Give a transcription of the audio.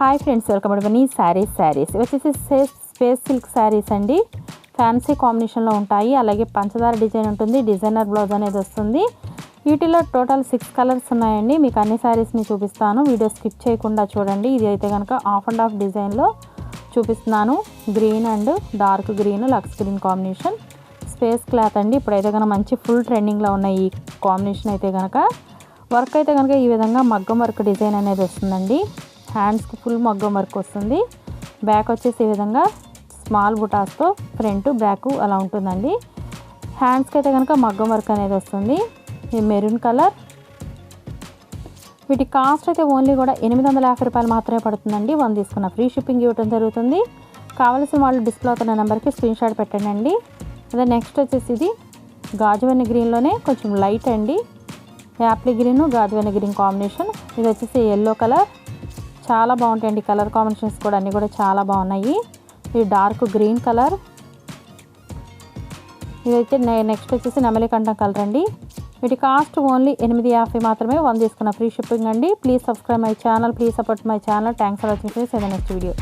Hi friends welcome అవ్వని శారీస్ శారీస్. వచ్చేసి సే- space silk saris అండి. ఫ్యాన్సీ కాంబినేషన్లో ఉంటాయి. అలాగే పంచదార డిజైన్ ఉంటుంది. డిజైనర్ బ్లౌజ్ అనేది వస్తుంది. వీటిలో టోటల్ సిక్స్ కలర్స్ ఉన్నాయండి. మీకు అన్ని శారీస్ని చూపిస్తాను. వీడియో స్కిప్ చేయకుండా చూడండి. ఇది అయితే కనుక ఆఫ్ అండ్ ఆఫ్ డిజైన్లో చూపిస్తున్నాను. Green and dark green lux green combination space cloth అండి. ఇప్పుడైతే కనుక మంచి ఫుల్ ట్రెండింగ్లో ఉన్న ఈ కాంబినేషన్ అయితే కనుక వర్క్ అయితే కనుక ఈ విధంగా మగ్గం వర్క్ డిజైన్ అనేది వస్తుందండి. హ్యాండ్స్కి ఫుల్ మగ్గం వర్క్ వస్తుంది. బ్యాక్ వచ్చేసి ఈ విధంగా స్మాల్ బుటాస్తో ఫ్రంట్ బ్యాక్ అలా ఉంటుందండి. హ్యాండ్స్కి అయితే కనుక మగ్గం వర్క్ అనేది వస్తుంది. ఇది మెరూన్ కలర్. వీటి కాస్ట్ అయితే ఓన్లీ కూడా ఎనిమిది వందల యాభై రూపాయలు మాత్రమే పడుతుందండి. వన్ తీసుకున్న ఫ్రీ షిప్పింగ్ ఇవ్వడం జరుగుతుంది. కావలసిన వాళ్ళు డిస్ప్లే అవుతున్న నెంబర్కి స్క్రీన్ షాట్ పెట్టండి అండి అదే నెక్స్ట్ వచ్చేసి ఇది గాజువన్ని గ్రీన్లోనే కొంచెం లైట్ అండి. యాప్లీ గ్రీన్ గాజువన్ని గ్రీన్ కాంబినేషన్. ఇది వచ్చేసి ఎల్లో కలర్. చాలా బాగుంటాయండి కలర్ కాంబినేషన్స్ కూడా అన్నీ కూడా చాలా బాగున్నాయి. ఇది డార్క్ గ్రీన్ కలర్. ఇదైతే నెక్స్ట్ వచ్చేసి నెమలికంఠం కలర్ అండి. వీటి కాస్ట్ ఓన్లీ ఎనిమిది యాభై మాత్రమే వన్ తీసుకున్న ఫ్రీ షిప్పింగ్ అండి. Please subscribe my channel please support my channel. Thanks for watching friends next video.